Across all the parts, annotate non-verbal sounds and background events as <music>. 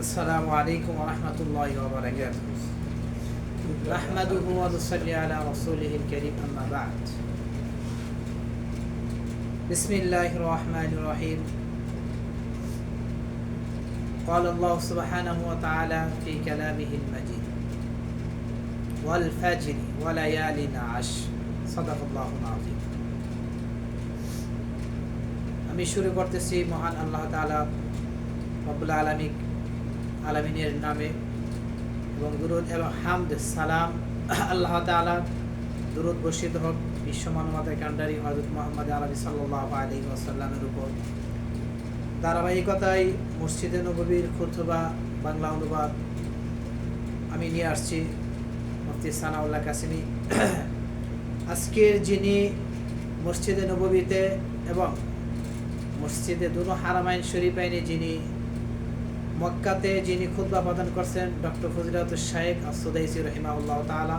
السلام عليكم ورحمة الله وبركاته نحمده ونصلي على رسوله الكريم أما بعد بسم الله الرحمن الرحيم قال الله سبحانه وتعالى في كلامه المجيد والفجر وليال عشر صدق الله العظيم আমি শুরু করতেছি মহান আল্লাহ তাআলা রব্বুল আলমিক আলমিনের নামে এবং দুরুদ এবং হামদ, সালাম, আল্লাহ তাআলা, দুরুদ বর্ষিত হোক বিশ্ব মানবতার কান্ডারি হজরত মোহাম্মদ আরবি সাল্লাহ আলী উপর। ধারাবাহিকতায় মসজিদে নববীর খুতবা, বাংলা অনুবাদ। আমি নিয়ে আসছি মুফতি সানাউল্লাহ কাসিমি। আজকের যিনি মসজিদে নববীতে এবং মসজিদে দুনো হারামাইন শরীফাইনে যিনি মক্কাতে যিনি খুতবা প্রদান করছেন, ডক্টর ফজিলাত শাহেক আসুদাইসি রহিমাউল্লাহ তালা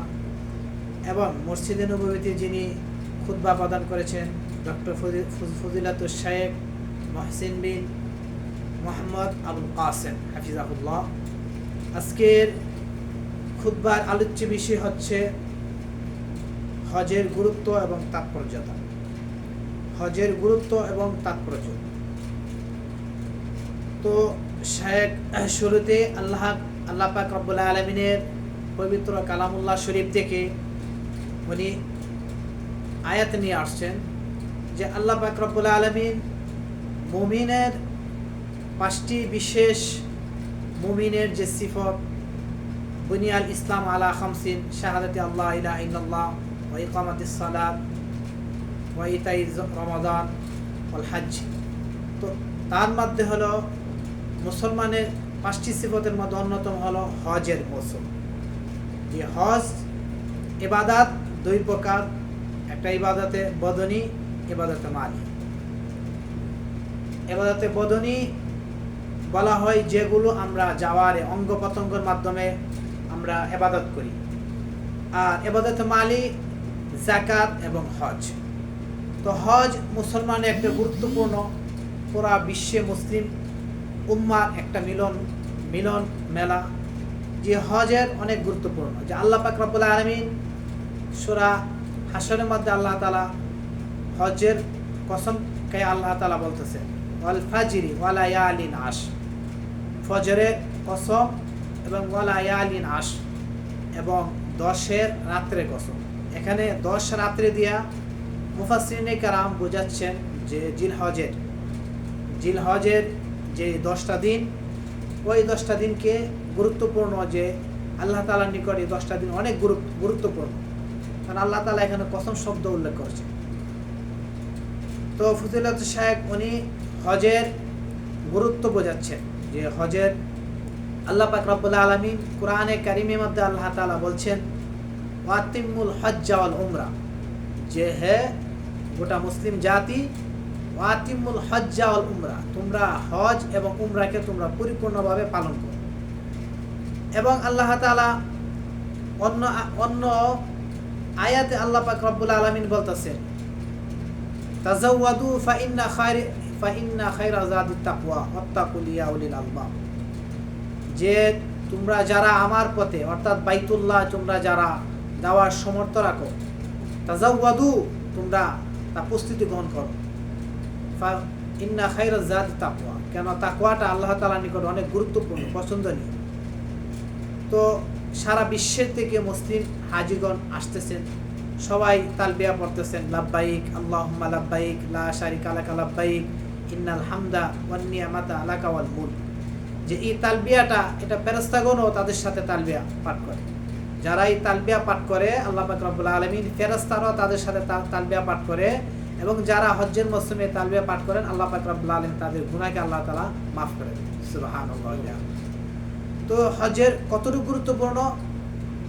এবং মসজিদে নবীতে যিনি খুতবা প্রদান করেছেন, ডক্টর ফজিলাত শাহেক মহসিন বিন মোহাম্মদ আবুল কাসেম, হাফিজাহুল্লাহ। আজকের খুতবার আলোচ্য বিষয় হচ্ছে হজের গুরুত্ব এবং তাৎপর্যতা। হজের গুরুত্ব এবং তাৎপর্য। তো শায়েক শুরুতে আল্লাহ আল্লাহ পাক রব্বুল আলমিনের পবিত্র কালামুল্লাহ শরীফ থেকে উনি আয়াত নিয়ে আসছেন যে আল্লাহ পাক রব্বুল আলমিন মুমিনের পাঁচটি বিশেষ মুমিনের যে সিফত বুনিয়াল ইসলাম আলা খামসিন, শাহাদাতি আল্লাহ ইলা ইল্লাল্লাহ, ওয়া ইকামাতিস সালাত ওয়াইতাই রমাদান ওল হাজ তো তার মধ্যে হলো মুসলমানের পাঁচটি সিফতের মধ্যে অন্যতম হলো হজের মৌসুম। যে হজ এবাদাত দুই প্রকার, একটা ইবাদতে বদনি এবাদতে মালি এবাদতে বদনি বলা হয় যেগুলো আমরা যাওয়ারে অঙ্গ প্রত্যঙ্গের মাধ্যমে আমরা এবাদত করি। আর এবাদতে মালি জাকাত এবং হজ। তো হজ মুসলমানের একটা গুরুত্বপূর্ণ পুরা বিশ্বে মুসলিম উম্মার একটা মিলন মিলন মেলা যে হজের অনেক গুরুত্বপূর্ণ। যে আল্লাহ পাক রব্বুল আলমিন সুরা হাসনের মধ্যে আল্লাহ তালা হজের কসমকে আল্লাহ তালা বলতেছে, ওয়াল ফাজিরি ওয়ালা ইয়ালিন আশ। ফজরের কসম এবং ওয়ালা ইয়ালিন আশ এবং দশের রাত্রে কসম। এখানে দশ রাত্রে দিয়া মুফাসিনে কারাম বোঝাচ্ছেন যে জিল হজের জিল হজের যে দশটা দিন, ওই দশটা দিনকে গুরুত্বপূর্ণ যে আল্লাহ তালার নিকট এই দশটা দিন অনেক গুরুত্বপূর্ণ। কারণ আল্লাহ তালা এখানে কসম শব্দ উল্লেখ করছে তো ফজিলত সাহেব উনি হজের গুরুত্ব বোঝাচ্ছেন যে হজের আল্লাহ পাক রব্বুল্লা আলমী কোরআনে কারিমের মধ্যে আল্লাহ তালা বলছেন, ওয়াতিমুল হজ্জাওয়াল উমরা। যে হে গোটা মুসলিম জাতি ওয়াতিমুল হজ্জা অল উমরা। তোমরা হজ এবং উমরাকে তোমরা পরিপূর্ণভাবে পালন করো। এবং আল্লাহ তালা অন্য অন্য আয়াতে আল্লাহ পাক রব্বুল আলমিন বলতেছেন তাজাওয়াদু ফাইন্না খায়র ফাইন্না খায়রা জাদি তাকওয়া ওয়াত্তাকুলিয়া উলিল যে তোমরা যারা আমার পথে, অর্থাৎ বাইতুল্লাহ তোমরা যারা যাওয়ার সমর্থ রাখো, তাজাওয়াদু, তোমরা তা প্রস্তুতি গ্রহণ করো। ইন্না খাইর তাকুয়া কেন তাকুয়াটা আল্লাহ তালার নিকট অনেক গুরুত্বপূর্ণ, পছন্দনীয়। তো সারা বিশ্বের থেকে মুসলিম হাজিগণ আসতেছেন, সবাই পড়তেছেন আল্লাহ লা শারিক আলাকা ইন্নাল হামদা আলাকা ওয়াল মুল যে এই তালবিয়াটা, এটা ফেরস্তাগণও তাদের সাথে তালবিয়া পাঠ করে। যারা এই তালবিয়া পাঠ করে, আল্লাহ পাক আলমিন ফেরস্তারাও তাদের সাথে তালবিয়া পাঠ করে। এবং যারা হজ্জের মৌসুমে তালবিয়া পাঠ করেন, আল্লাহ পাক রব্বুল তাদের গুণাকে আল্লাহ তালা মাফ করেন সুবাহান তো হজের কতটুকু গুরুত্বপূর্ণ?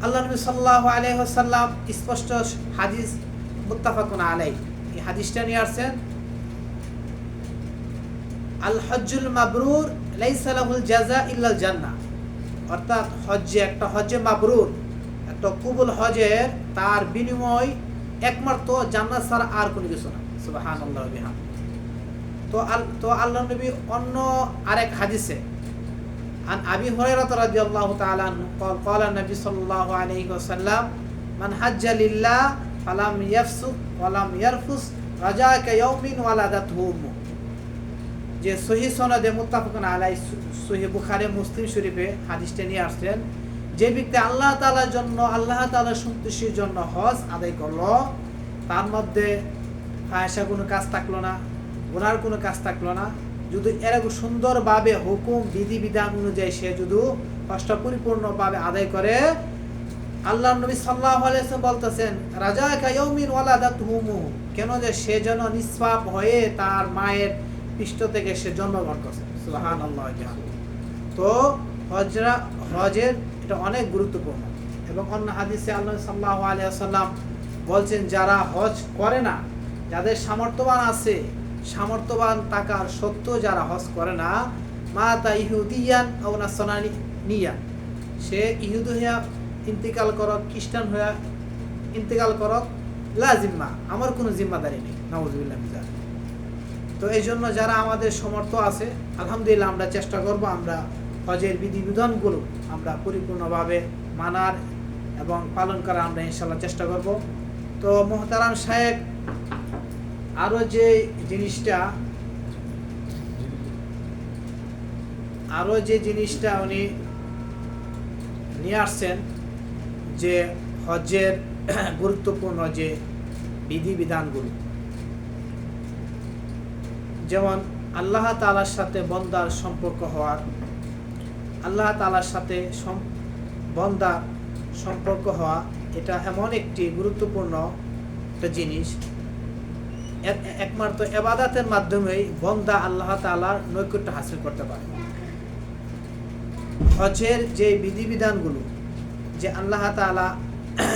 আল্লাহ নবী সাল্লাহ আলহ্লাম স্পষ্ট হাদিস মুত্তাফাকুন আলাই এই হাদিসটা নিয়ে আসছেন, আল হজ্জুল মাবরুর লাইসালাহুল জাজা ইল্লাল জান্নাহ। অর্থাৎ হজ্জে একটা হজ্জে মাবরুর, একটা কুবুল হজের তার বিনিময় একমাত্র জান্নাত ছাড়া আর কোনো কিছু না। সুবাহান আল্লাহ বিহান তো আল তো আল্লাহ নবী অন্য আরেক হাদিসে عن أبي هريرة رضي الله تعالى عنه قال قال النبي صلى الله عليه وسلم من حج لله فلم يفسق ولم يرفس رجاك يوم ولدته أمه যে সহি সনদে মুত্তাফাকুন আলাই সহি বুখারে মুসলিম শরীফে হাদিসটা নিয়ে আসছেন যে ব্যক্তি আল্লাহ তাআলার জন্য আল্লাহ তাআলার সন্তুষ্টির জন্য হজ আদায় করলো তার মধ্যে ফায়সা কোনো কাজ থাকল না গুনার কোনো কাজ থাকল না। যদি এরকম সুন্দরভাবে হুকুম বিধিবিধান অনুযায়ী সে যদি হজটা পরিপূর্ণভাবে আদায় করে আল্লাহ নবী সাল্লাহ বলতেছেন রাজা কায়মিন ওয়ালাদাত হুমু কেন যে সে যেন নিষ্পাপ হয়ে তার মায়ের পৃষ্ঠ থেকে সে জন্মগ্রহণ করছে। আল্লাহ তো হজরা, হজের এটা অনেক গুরুত্বপূর্ণ। এবং অন্য হাদিসে আল্লাহ সাল্লাহ আলিয়াল্লাম বলছেন, যারা হজ করে না যাদের সামর্থ্যবান আছে, সামর্থ্যবান টাকার সত্ত্বেও যারা হজ করে না মা তা ইহুদিয়ান ও নাসনানি নিয়া। সে ইহুদ হইয়া ইন্তিকাল করক, খ্রিস্টান হইয়া ইন্তিকাল করক, লা জিম্মা। আমার কোনো জিম্মাদারি নেই নওয়াজুবিল্লাহ তো এই জন্য যারা আমাদের সমর্থ আছে, আলহামদুলিল্লাহ আমরা চেষ্টা করব আমরা হজের বিধিবিধানগুলো আমরা পরিপূর্ণভাবে মানার এবং পালন করার আমরা ইনশাল্লাহ চেষ্টা করব। তো মোহতারাম সাহেব আরও যে জিনিসটা আরও যে জিনিসটা উনি নিয়ে আসছেন যে হজের <clears throat> গুরুত্বপূর্ণ যে বিধিবিধানগুলো। যেমন আল্লাহ তালার সাথে বন্দার সম্পর্ক হওয়ার, আল্লাহ তালার সাথে বন্দার সম্পর্ক হওয়া, এটা এমন একটি গুরুত্বপূর্ণ একটা জিনিস। একমাত্র এবাদাতের মাধ্যমেই বন্দা আল্লাহ তালার নৈকট্য হাসিল করতে পারে। হজের যে বিধিবিধানগুলো, যে আল্লাহ তালা